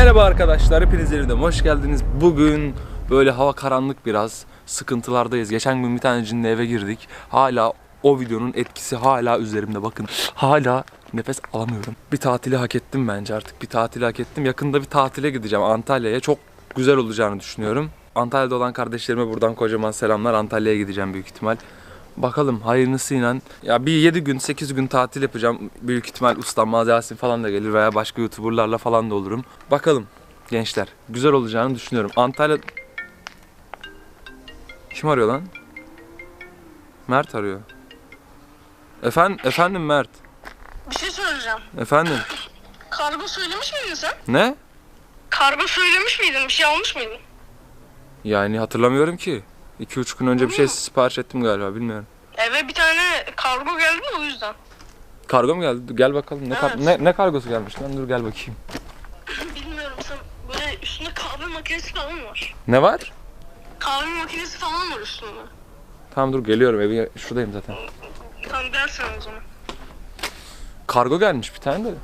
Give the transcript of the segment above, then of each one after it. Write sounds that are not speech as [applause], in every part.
Merhaba arkadaşlar, hepiniz yeniden hoş geldiniz. Bugün böyle hava karanlık biraz, sıkıntılardayız. Geçen gün bir tane cinle eve girdik. Hala o videonun etkisi hala üzerimde bakın. Hala nefes alamıyorum. Bir tatili hak ettim bence artık. Bir tatili hak ettim. Yakında bir tatile gideceğim Antalya'ya. Çok güzel olacağını düşünüyorum. Antalya'da olan kardeşlerime buradan kocaman selamlar. Antalya'ya gideceğim büyük ihtimal. Bakalım hayırlısıyla. Ya bir 7 gün 8 gün tatil yapacağım. Büyük ihtimal ustam Mazi falan da gelir veya başka youtuberlarla falan da olurum. Bakalım gençler. Güzel olacağını düşünüyorum. Antalya... Kim arıyor lan? Mert arıyor. Efendim, efendim Mert. Bir şey söyleyeceğim. Efendim. [laughs] Kargo söylemiş miydin sen? Ne? Kargo söylemiş miydin? Bir şey almış mıydın? Yani hatırlamıyorum ki. 2-3 gün önce bir şey sipariş ettim galiba bilmiyorum. Eve bir tane kargo geldi de o yüzden. Kargo mu geldi? Dur, Gel bakalım. Ne, kar- Evet. ne, ne kargosu gelmiş lan? Dur gel bakayım. [laughs] Bilmiyorum sen böyle üstünde kahve makinesi falan var. Ne var? Kahve makinesi falan var üstünde. Tamam dur geliyorum. Evi şuradayım zaten. Tamam gel sen o zaman. Kargo gelmiş bir tane de.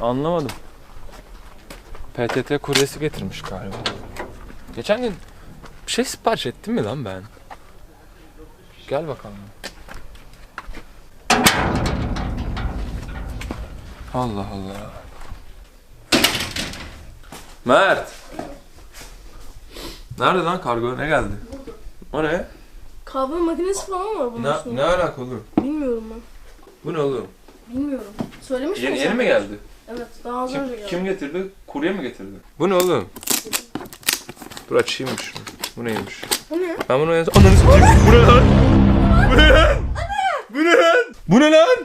Anlamadım. PTT kuryesi getirmiş galiba. Geçen gün bir şey sipariş ettim mi lan ben? Gel bakalım. Allah Allah. Mert. Nerede lan kargo? Ne geldi? O ne? Kahve makinesi falan var bunun Ne, üstünde. ne alaka oğlum? Bilmiyorum ben. Bu ne oğlum? Bilmiyorum. Söylemiş Yeni, yeni sen? mi geldi? Evet daha az önce Kim, geldi. kim getirdi? Kurye mi getirdi? Bu ne oğlum? Dur açayım şunu. Bu neymiş? Bu ne? Ben bunu en son... Ananı satayım. Bu ne lan? Bu ne lan? Bu ne lan? Bu ne lan?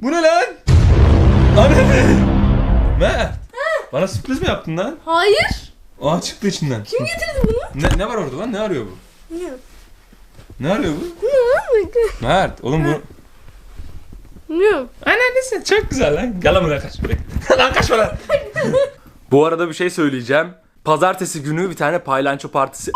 Bu ne lan? Ananı! Mert. Bana sürpriz mi yaptın lan? Hayır. Aa çıktı içinden. Kim getirdi bunu? Ne, ne var orada lan? Ne arıyor bu? Ne? Ne arıyor bu? Ne? Mert oğlum bu... Bilmiyorum. Anneannesi çok güzel lan. Gel lan buraya kaç. [laughs] lan kaçma lan. Bu arada bir şey söyleyeceğim. Pazartesi günü bir tane paylanço partisi...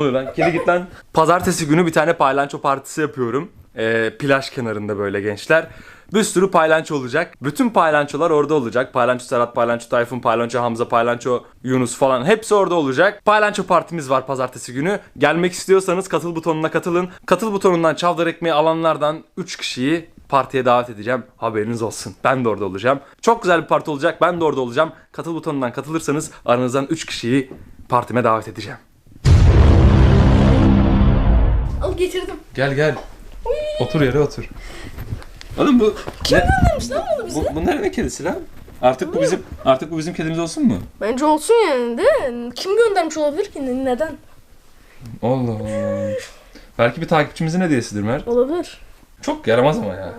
Lan. Kedi git lan. Pazartesi günü bir tane paylanço partisi yapıyorum. Ee, plaj kenarında böyle gençler. Bir sürü paylanço olacak. Bütün paylançolar orada olacak. Paylanço Serhat, paylanço Tayfun, paylanço Hamza, paylanço Yunus falan hepsi orada olacak. Paylanço partimiz var pazartesi günü. Gelmek istiyorsanız katıl butonuna katılın. Katıl butonundan çavdar ekmeği alanlardan 3 kişiyi partiye davet edeceğim. Haberiniz olsun. Ben de orada olacağım. Çok güzel bir parti olacak. Ben de orada olacağım. Katıl butonundan katılırsanız aranızdan 3 kişiyi partime davet edeceğim. Al getirdim. Gel gel. Otur yere otur. Oğlum bu Kim Göndermiş lan bunu bize. bu, bunlar ne kedisi lan? Artık bu bizim artık bu bizim kedimiz olsun mu? Bence olsun yani de. Kim göndermiş olabilir ki? Neden? Allah Allah. Belki bir takipçimizin hediyesidir Mert. Olabilir. Çok yaramaz ama ya.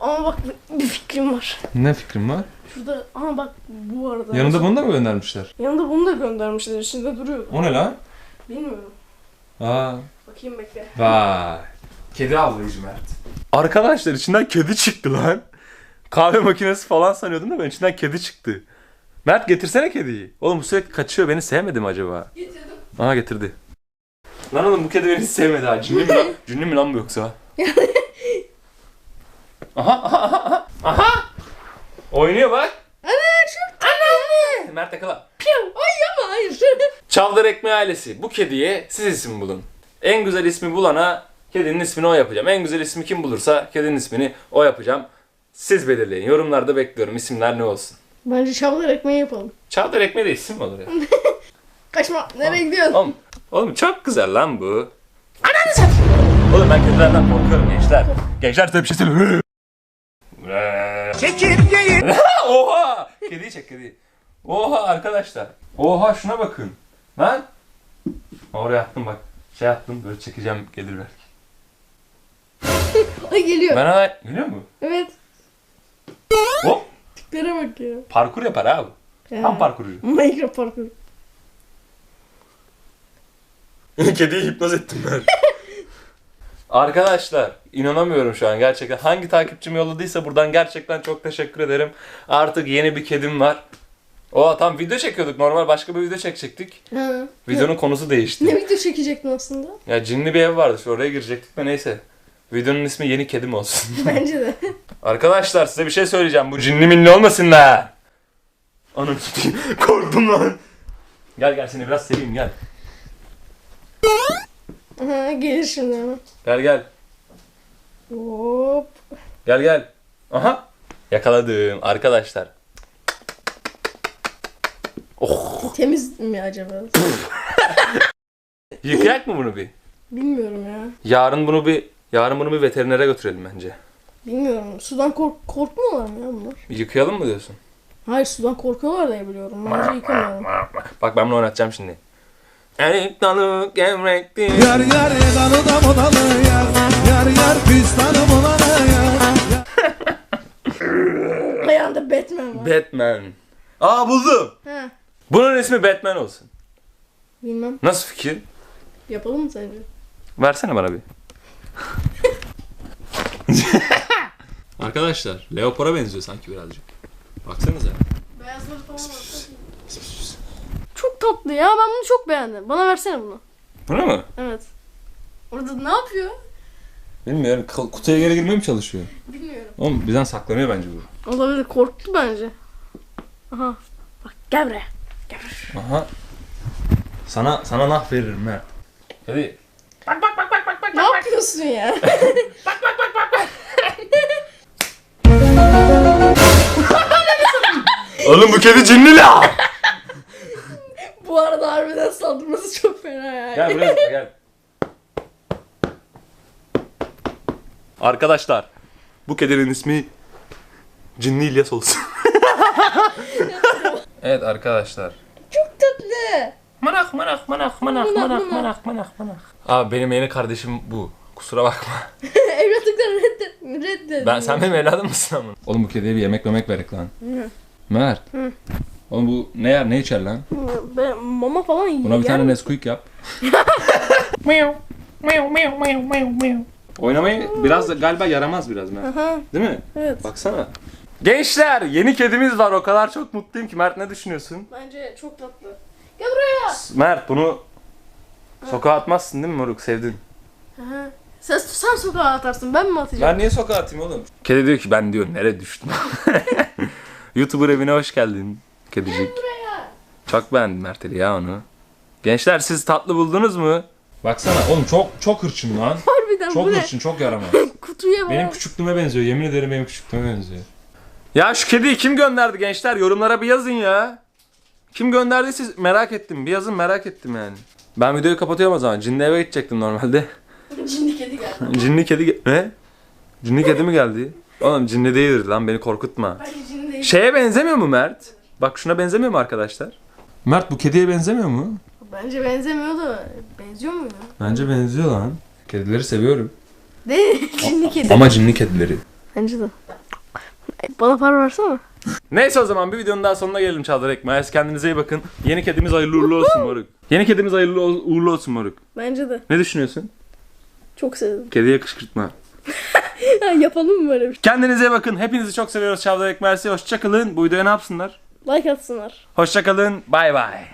Ama bak bir- fikrim var. Ne fikrin var? Şurada ama bak bu arada. Yanında bunu da mı göndermişler? Yanında bunu da göndermişler. İçinde duruyor. O ne lan? Bilmiyorum. Aa. Bakayım bekle. Vay. Kedi avlayıcı Mert. Arkadaşlar içinden kedi çıktı lan. Kahve makinesi falan sanıyordum da ben içinden kedi çıktı. Mert getirsene kediyi. Oğlum bu sürekli kaçıyor beni sevmedi mi acaba? Getirdim. Aha getirdi. Lan oğlum bu kedi beni hiç sevmedi ha. Cinli mi lan, [laughs] cinli mi lan bu yoksa? [laughs] aha aha aha aha. Aha. Oynuyor bak. Ana çok tatlı. Mert yakala. Piyav. Ay ama hayır. [laughs] Çavdar Ekmeği ailesi. Bu kediye siz isim bulun. En güzel ismi bulana kedinin ismini o yapacağım. En güzel ismi kim bulursa kedinin ismini o yapacağım. Siz belirleyin. Yorumlarda bekliyorum. İsimler ne olsun? Bence şavlar ekmeği yapalım. Çavdar Ekmeği de isim mi olur ya? [laughs] Kaçma. Nereye gidiyorsun? oğlum, oğlum çok güzel lan bu. Ananı satayım. Oğlum ben kedilerden korkuyorum gençler. Gençler size bir şey söyleyeyim. [laughs] Çekirgeyi [laughs] Oha! Kediyi çek kediyi. Oha arkadaşlar. Oha şuna bakın. Lan. Oraya attım bak. Şey attım böyle çekeceğim gelir belki. Ay geliyor. Ben ana... Geliyor mu? Evet. Hop. Tiplere bak ya. Parkur yapar abi. Tam parkurcu. Minecraft parkur. [laughs] Kediyi hipnoz ettim ben. [laughs] Arkadaşlar inanamıyorum şu an gerçekten. Hangi takipçim yolladıysa buradan gerçekten çok teşekkür ederim. Artık yeni bir kedim var. O tam video çekiyorduk. Normal başka bir video çekecektik. Ha. Videonun konusu Ne değişti. video çekecektin aslında? Ya cinli bir ev vardı. Şu oraya girecektik de neyse. Videonun ismi Yeni Kedim olsun. [laughs] Bence de. Arkadaşlar size bir şey söyleyeceğim. Bu cinli minli olmasın. Ananı satayım. [laughs] Korktum lan. Gel gel seni biraz seveyim gel. Aha, gelir şimdi. Gel gel. Hop. Gel gel. Aha. Yakaladım arkadaşlar. Temiz mi acaba? [laughs] Yıkayak mı bunu bir? Bilmiyorum ya. Yarın bunu bir yarın bunu bir veterinere götürelim bence. Bilmiyorum. Sudan kork korkmuyorlar mı ya bunlar? Yıkayalım mı diyorsun? Hayır sudan korkuyorlar diye biliyorum. Bence yıkamıyorum. Bak ben bunu oynatacağım şimdi. Erik dalı gevrekti. Yar yar dalı da modalı yar Yar yar pistanı modalı yar Ayağında Batman var. Batman. Aa buldum. He. Bunun ismi Batman olsun. Bilmem. Nasıl fikir? Yapalım mı sence? Versene bana bir. [laughs] Arkadaşlar Leopar'a benziyor sanki birazcık. Baksanıza. Beyazları falan var. Çok tatlı ya. Ben bunu çok beğendim. Bana versene bunu. Bunu mu? Evet. Orada ne yapıyor? Bilmiyorum. Kal- Kutuya geri girmeye mi çalışıyor? Bilmiyorum. Oğlum bizden saklanıyor bence bu. Olabilir. Korktu bence. Aha. Bak gel buraya. Aha. Sana sana nah veririm Mert. Hadi. Ne yapıyorsun ya? [laughs] Oğlum bu kedi cinli la. [laughs] Bu arada harbiden saldırması çok fena ya. Gel buraya zıpla, gel. Arkadaşlar bu kedinin ismi Cinli İlyas olsun. [laughs] evet arkadaşlar. Çok tatlı. Manak manak manak manak Manak, manak manak. manak. Abi benim yeni kardeşim bu. Kusura bakma. [laughs] Evlatlıktan reddet. reddet. Ben sen benim evladım mısın ama? Oğlum bu kediye bir yemek memek verek lan. Mert. Oğlum bu ne yer ne içer lan? Ben mama falan yiyor. Buna bir tane Nesquik yap. [laughs] Oynamayı biraz da galiba yaramaz biraz. Aha. Değil mi? Evet. Baksana. Gençler yeni kedimiz var o kadar çok mutluyum ki Mert ne düşünüyorsun? Bence çok tatlı. Gel buraya. Mert bunu sokağa atmazsın değil mi moruk sevdin? Aha. Sen, sen sokağa atarsın ben mi atacağım? Ben niye sokağa atayım oğlum? Kedi diyor ki ben diyor nereye düştüm? [laughs] [laughs] YouTuber evine hoş geldin kedicik. Çok beğendim Mert'eli ya onu. Gençler siz tatlı buldunuz mu? Baksana oğlum çok çok hırçın lan. [laughs] Harbiden Çok bu ne? hırçın çok yaramaz. Kutuya bak. Benim küçüklüğüme benziyor. Yemin ederim benim küçüklüğüme benziyor. Ya şu kediyi kim gönderdi gençler? Yorumlara bir yazın ya. Kim gönderdiyse merak ettim. Bir yazın merak ettim yani. Ben videoyu kapatıyorum o zaman. Cinli eve gidecektim normalde. [laughs] Cinli kedi geldi. cinli kedi... ge- Ne? Cinli kedi mi geldi? Oğlum cinli değildir lan beni korkutma. Bence cinli değil. Şeye benzemiyor mu Mert? Bak şuna benzemiyor mu arkadaşlar? Mert bu kediye benzemiyor mu? Bence benzemiyor da benziyor mu ya? Bence benziyor lan. Kedileri seviyorum. Değil. [laughs] cinli kedi. Ama cinli kedileri. Bence de. Bana para versene. Neyse o zaman bir videonun daha sonuna gelelim Çağlar Ekmez. Kendinize iyi bakın. Yeni kedimiz hayırlı uğurlu olsun moruk. Yeni kedimiz hayırlı ol- uğurlu olsun moruk. Bence de. Ne düşünüyorsun? Çok sevdim. Kediye kışkırtma. [laughs] Yapalım mı böyle bir şey? Kendinize iyi bakın. Hepinizi çok seviyoruz Çağlar Ekmez'i. Hoşçakalın. Bu videoya ne yapsınlar? Like atsınlar. Hoşçakalın. Bay bay.